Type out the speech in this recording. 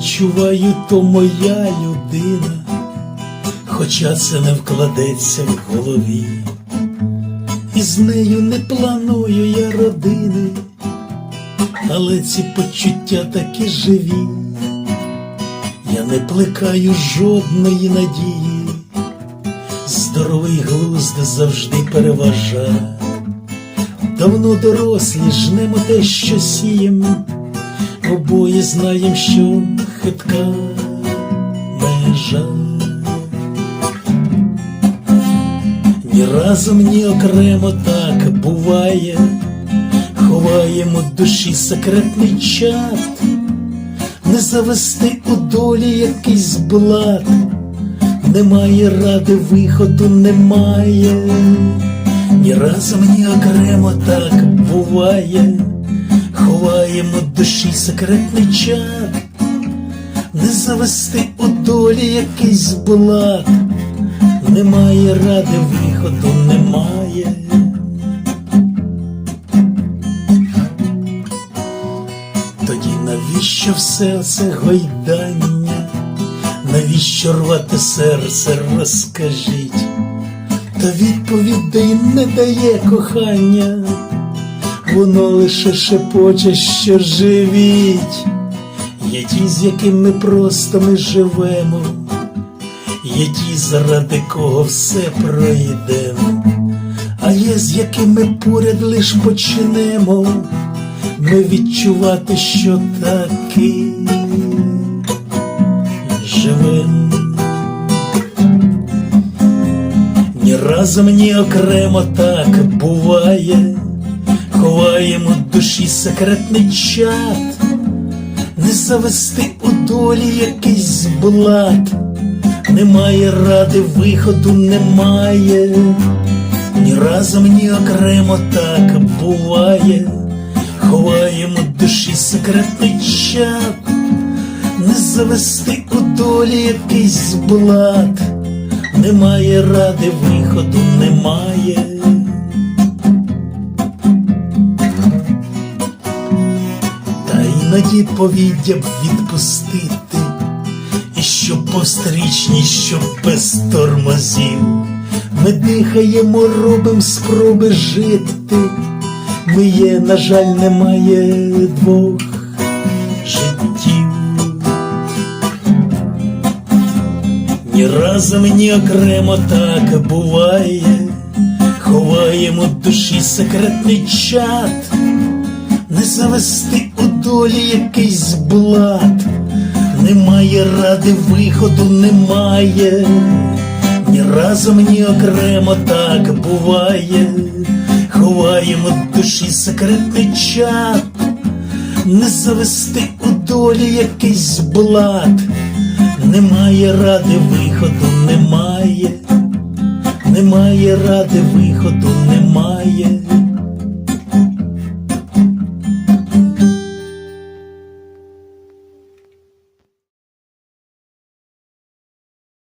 відчуваю, то моя людина, хоча це не вкладеться в голові, і з нею не планую я родини, але ці почуття такі живі, я не плекаю жодної надії, здоровий глузд завжди переважає. Давно дорослі жнемо те, що сієм, обоє знаєм, що хитка межа. Ні разом, ні окремо так буває, ховаємо душі секретний чат, не завести у долі якийсь блат, немає ради виходу, немає. Ні разом, ні окремо так буває, ховаємо душі секретний чат, не завести у долі якийсь блат, немає ради виходу, немає. Тоді навіщо все це гойдання? Навіщо рвати серце, розкажіть? Та відповідей не дає кохання, воно лише шепоче, що живіть. Є ті, з якими просто ми живемо, є ті, заради кого все пройдемо, а є з якими поряд лиш почнемо ми відчувати, що таки живемо. Ні разом, ні окремо так буває, ховаємо душі секретний чат, не завести у долі якийсь блат, немає ради виходу, немає, ні разом, ні окремо так буває, ховаємо душі секретний чат, не завести у долі якийсь блат. Немає ради виходу, немає. Іноді повіддя б відпустити, і щоб повстрічні, щоб без тормозів. Ми дихаємо, робим спроби жити. Ми є, на жаль, немає двох життів. Ні разом, ні окремо так буває, ховаємо душі секретний чат, не завести у долі якийсь блат, немає ради виходу, немає, ні разом, ні окремо так буває, ховаємо душі секретний чат, не завести у долі якийсь блат. Немає ради виходу, немає, немає ради виходу, немає.